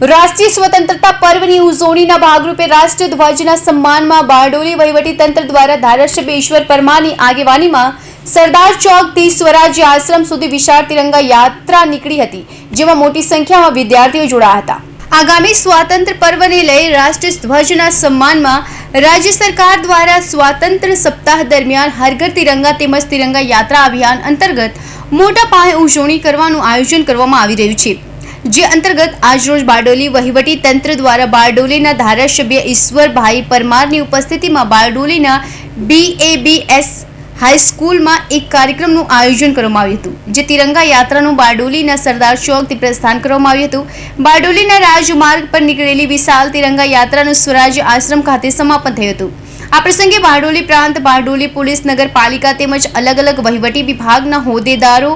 રાષ્ટ્રીય સ્વતંત્રતા પર્વની ઉજવણીના ભાગરૂપે રાષ્ટ્રીય ધ્વજના સન્માનમાં બારડોલી તંત્ર દ્વારા ધારાસભ્ય ઈશ્વર પરમારની આગેવાનીમાં સરદાર ચોકથી સ્વરાજ્ય આશ્રમ સુધી વિશાળ તિરંગા યાત્રા નીકળી હતી, જેમાં મોટી સંખ્યામાં વિદ્યાર્થીઓ જોડાયા હતા. આગામી સ્વાતંત્ર્ય પર્વને લઈ રાષ્ટ્રીય ધ્વજના સન્માનમાં રાજ્ય સરકાર દ્વારા સ્વાતંત્ર્ય સપ્તાહ દરમિયાન હરઘર તિરંગા તેમજ તિરંગા યાત્રા અભિયાન અંતર્ગત મોટા પાયે ઉજવણી કરવાનું આયોજન કરવામાં આવી રહ્યું છે. જે અંતર્ગત આજરોજ બારડોલી વહીવટી તંત્ર દ્વારા બારડોલીના ધારાસભ્ય ઈશ્વરભાઈ પરમારની ઉપસ્થિતિમાં બારડોલીના બીએબીએસ હાઈસ્કૂલમાં એક કાર્યક્રમનું આયોજન કરવામાં આવ્યું હતું જે તિરંગા યાત્રાનું બારડોલીના સરદાર ચોકથી પ્રસ્થાન કરવામાં આવ્યું હતું. બારડોલીના રાજમાર્ગ પર નીકળેલી વિશાલ તિરંગા યાત્રાનું સ્વરાજ્ય આશ્રમ ખાતે સમાપન થયું હતું. આ પ્રસંગે બારડોલી પ્રાંત બારડોલી પોલીસ નગરપાલિકા તેમજ અલગ અલગ વહીવટી વિભાગના હોદ્દેદારો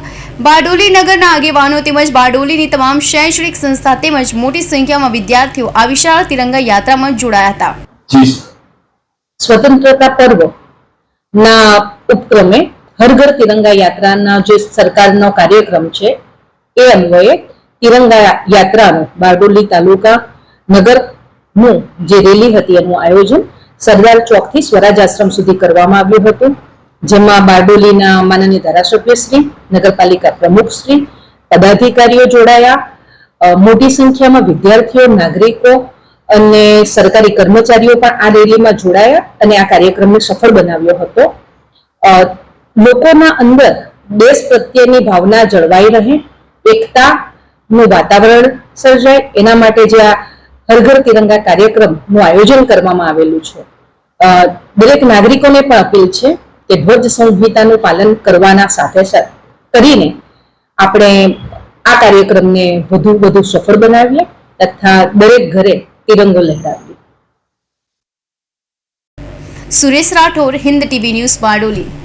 બારડોલી નગરના આગેવાનો તેમજ બારડોલીની તમામ શૈક્ષણિક સંસ્થા તેમજ મોટી સંખ્યામાં વિદ્યાર્થીઓ આ વિશાળ તિરંગા યાત્રામાં જોડાયા હતા. સ્વતંત્રતા પર્વ ના ઉપક્રમે હર ઘર તિરંગા યાત્રાના જે સરકારનો કાર્યક્રમ છે, એ અન્વયે તિરંગા યાત્રાનું બારડોલી તાલુકા નગરનું જે રેલી હતી એનું આયોજન સરદાર ચોકથી સ્વરાજ આશ્રમ સુધી કરવામાં આવ્યું હતું, જેમાં બારડોલીના માનનીય ધારાસભ્ય શ્રી, નગરપાલિકા પ્રમુખશ્રી પદાધિકારીઓ જોડાયા મોટી સંખ્યામાં વિદ્યાર્થીઓ, નાગરિકો અને સરકારી કર્મચારીઓ પણ આ રેલીમાં જોડાયા અને આ કાર્યક્રમને સફળ બનાવ્યો હતો. લોકોના અંદર દેશ પ્રત્યેની ભાવના જળવાઈ રહે, એકતાનું વાતાવરણ સર્જાય, એના માટે જે આ હર ઘર તિરંગા કાર્યક્રમનું આયોજન કરવામાં આવેલું છે. દરેક નાગરિકોને પણ અપીલ છે કે ધ્વજ સંહિતાનું પાલન કરવાના સાથે સાથે કરીને આપણે આ કાર્યક્રમને વધુ વધુ સફળ બનાવીએ તથા દરેક ઘરે તિરંગો લહેરાવીએ સુરેશ રાઠોડ હિન્દ ટીવી ન્યૂઝ બારડોલી